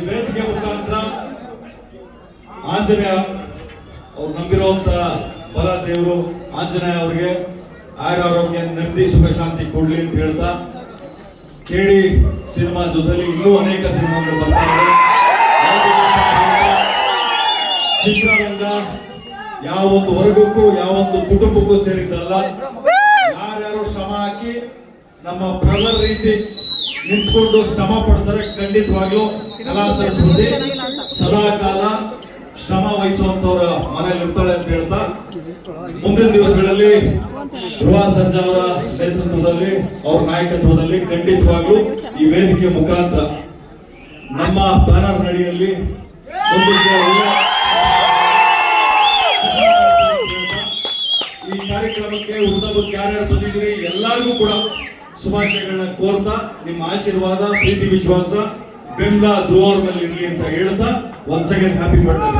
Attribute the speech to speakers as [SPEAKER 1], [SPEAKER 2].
[SPEAKER 1] ಈ ವೇದಿಕೆ ಮುಖಾಂತರ ಆಂಜನೇಯ ಅವ್ರು ನಂಬಿರುವಂತ ಬಲ ದೇವರು ಆಂಜನೇಯ ಅವರಿಗೆ ಆಯುರಾರೋಗ್ಯ ನೆಮ್ಮದಿ, ಸುಖ, ಶಾಂತಿ ಕೊಡ್ಲಿ ಅಂತ ಹೇಳ್ತಾ ಕೇಳಿ ಸಿನಿಮಾ ಜೊತೆಲಿ ಇನ್ನೂ ಅನೇಕ ಸಿನಿಮಾಗಳು ಬರ್ತಾ ಇದೆ ಚಿತ್ರರಂಗ ಯಾವೊಂದು ವರ್ಗಕ್ಕೂ ಯಾವೊಂದು ಕುಟುಂಬಕ್ಕೂ ಸೇರಿದ್ದಲ್ಲ. ಯಾರ್ಯಾರು ಶ್ರಮ ಹಾಕಿ ನಮ್ಮ ಪ್ರಬಲ ರೀತಿ ನಿಂತ್ಕೊಂಡು ಶ್ರಮ ಪಡ್ತಾರೆ, ಖಂಡಿತವಾಗ್ಲೂ ಕಲಾ ಸದಾ ಕಾಲ ಶ್ರಮ ವಹಿಸುವಂತವ್ರ ಮನೇಲಿ ಇರ್ತಾಳೆ ಅಂತ ಹೇಳ್ತಾ, ಮುಂದಿನ ದಿವಸಗಳಲ್ಲಿ ಧ್ರುವ ಸರ್ಜಾ ಅವರ ನೇತೃತ್ವದಲ್ಲಿ, ಅವ್ರ ನಾಯಕತ್ವದಲ್ಲಿ ಖಂಡಿತವಾಗ್ಲೂ ಈ ವೇದಿಕೆ ಮುಖಾಂತರ ನಮ್ಮ ಬ್ಯಾನರ್ ನಡಿಯಲ್ಲಿ ಈ ಕಾರ್ಯಕ್ರಮಕ್ಕೆ ಉದ್ದಬಕ್ಕೆ ಯಾರ್ಯಾರು ಬಂದಿದ್ದೀರಿ ಎಲ್ಲರಿಗೂ ಕೂಡ. ಶುಭಾಶಯಗಳನ್ನ ಕೋರ್ತಾ ನಿಮ್ಮ ಆಶೀರ್ವಾದ, ಪ್ರೀತಿ, ವಿಶ್ವಾಸ ಬೆಂಬಲ ಧ್ರುವರ್ನಲ್ಲಿ ಇರಲಿ ಅಂತ ಹೇಳ್ತಾ ಒನ್ಸ್ ಸೆಕೆಂಡ್ ಹ್ಯಾಪಿ ಬರ್ಡೇ